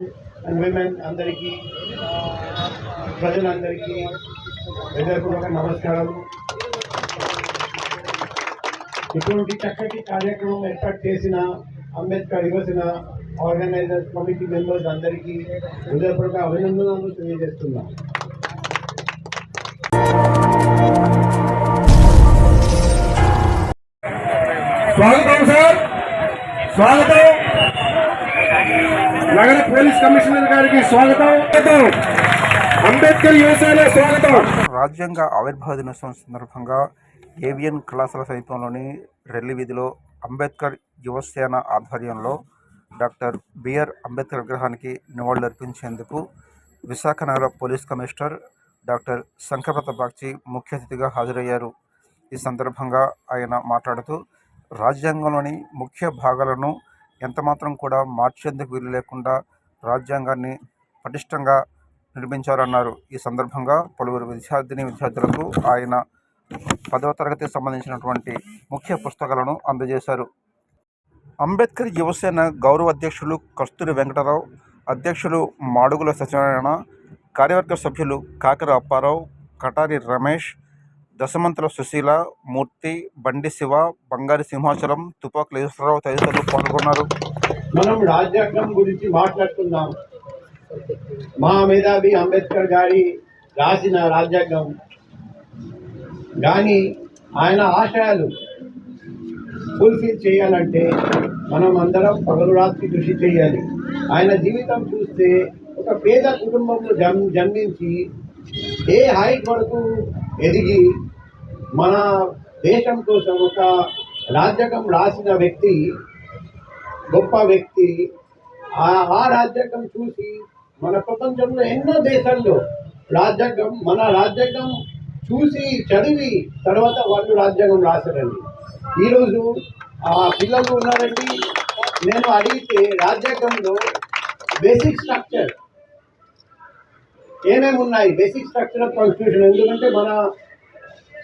And women అందరికీ ప్రజలందరికీ హృదయపూర్వక నమస్కారం. ఇటువంటి చక్కటి కార్యక్రమం ఏర్పాటు చేసిన అంబేద్కర్ యువసిన ఆర్గనైజర్స్ కమిటీ మెంబర్స్ అందరికీ హృదయపూర్వక అభినందనలు తెలియజేస్తున్నాం. స్వాగతం సార్. స్వాగతం. నగర పోలీస్ కమిషనర్ గారికి స్వాగతం. అంబేద్కర్ యువసేన స్వాగతం. రాజ్యాంగ ఆవిర్భావ దినోత్సవం సందర్భంగా ఏవిఎన్ కళాశాల సమీపంలోని రెల్లి వీధిలో అంబేద్కర్ యువసేన ఆధ్వర్యంలో డాక్టర్ బిఆర్ అంబేద్కర్ విగ్రహానికి నివాళులర్పించేందుకు విశాఖ నగర police commissioner doctor Shankhabrata Bagchi ముఖ్య అతిథిగా హాజరయ్యారు. ఈ సందర్భంగా ఆయన మాట్లాడుతూ రాజ్యాంగంలోని ముఖ్య భాగాలను ఎంతమాత్రం కూడా మార్చేందుకు వీలు లేకుండా రాజ్యాంగాన్ని పటిష్టంగా నిర్మించారన్నారు. ఈ సందర్భంగా పలువురు విద్యార్థిని విద్యార్థులకు ఆయన పదవ తరగతికి సంబంధించినటువంటి ముఖ్య పుస్తకాలను అందజేశారు. అంబేద్కర్ యువసేన గౌరవ అధ్యక్షులు కస్తూరి వెంకటరావు అధ్యక్షులు మాడుగుల సత్యనారాయణ కార్యవర్గ సభ్యులు కాకర అప్పారావు కటారి రమేష్ దశమంతుల సుశీల మూర్తి బండి శివ బంగారి సింహాచలం తుపాకుల ఈశ్వరరావు తదితరులు పాల్గొన్నారు. మనం రాజ్యాంగం గురించి మాట్లాడుతున్నాం మా మేధావి అంబేద్కర్ గారి రాసిన రాజ్యాంగం. కానీ ఆయన ఆశయాలు ఫుల్ఫిల్ చేయాలంటే మనం అందరం పగలు రాత్రి కృషి చేయాలి. ఆయన జీవితం చూస్తే ఒక పేద కుటుంబంలో జన్ జన్మించి ఏ హాయి కొరకు ఎదిగి మన దేశం కోసం ఒక రాజ్యాంగం రాసిన వ్యక్తి గొప్ప వ్యక్తి ఆ రాజ్యకం రాజ్యాంగం చూసి మన ప్రపంచంలో ఎన్నో దేశాల్లో రాజ్యాంగం మన రాజ్యాంగం చూసి చదివి తర్వాత వాళ్ళు రాజ్యాంగం రాశారండి. ఈరోజు ఆ పిల్లలు ఉన్నారండి. నేను అడిగితే రాజ్యాంగంలో బేసిక్ స్ట్రక్చర్ ఏమేమి ఉన్నాయి? బేసిక్ స్ట్రక్చర్ ఆఫ్ కాన్స్టిట్యూషన్ ఎందుకంటే మన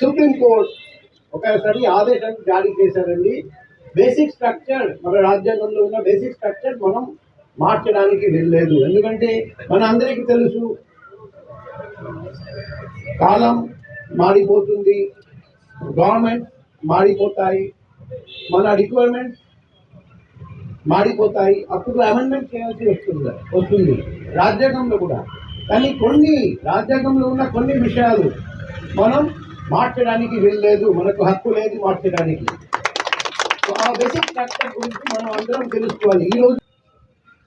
సుప్రీంకోర్టు ఒకసారి ఆదేశాన్ని జారీ చేశారండి. బేసిక్ స్ట్రక్చర్ మన రాజ్యాంగంలో ఉన్న బేసిక్ స్ట్రక్చర్ మనం మార్చడానికి వెళ్ళలేదు ఎందుకంటే మన అందరికీ తెలుసు కాలం మారిపోతుంది గవర్నమెంట్ మారిపోతాయి మన రిక్వైర్మెంట్ మారిపోతాయి అప్పుడు అమెండ్మెంట్ చేయాల్సి వస్తుంది వస్తుంది రాజ్యాంగంలో కూడా. కానీ కొన్ని రాజ్యాంగంలో ఉన్న కొన్ని విషయాలు మనం మార్చడానికి వెళ్ళలేదు మనకు హక్కు లేదు మార్చడానికి. ఆ బేసిక్ ఫ్యాక్టర్ గురించి మనం అందరం తెలుసుకోవాలి. ఈ రోజు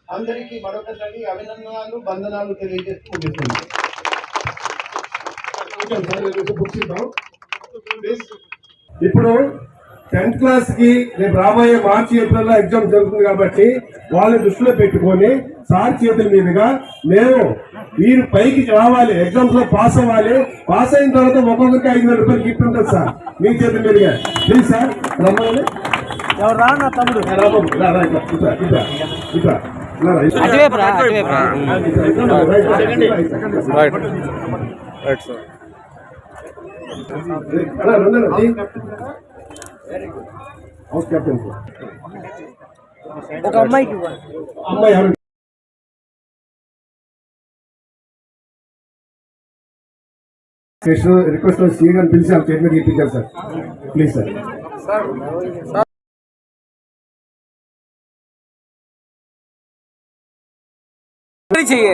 అందరికీ మరొకసారి అభినందనాలు బంధనాలు తెలియజేస్తూ ముగిస్తున్నాం ఇప్పుడు టెన్త్ క్లాస్కి రేపు రాబోయే మార్చి ఏప్రిల్లో ఎగ్జామ్ జరుగుతుంది కాబట్టి వాళ్ళని దృష్టిలో పెట్టుకొని సార్ చేతుల మీదుగా మేము మీరు పైకి రావాలి ఎగ్జామ్స్లో పాస్ అవ్వాలి పాస్ అయిన తర్వాత ఒక్కొక్కరికి ఐదు వేల రూపాయలు గిఫ్ట్ ఉంటుంది సార్ మీ చేతుల మీదుగా ప్లీజ్ సార్ రమ్మని ఎవరు రా నా తమ్ముడు రాబాబు రా రా కృష్ణ రిక్వెస్ట్ సీఎం గారిని పిలిచి ఆ చైర్మన్ ఇప్పించారు సార్ ప్లీజ్ సార్ चाहिए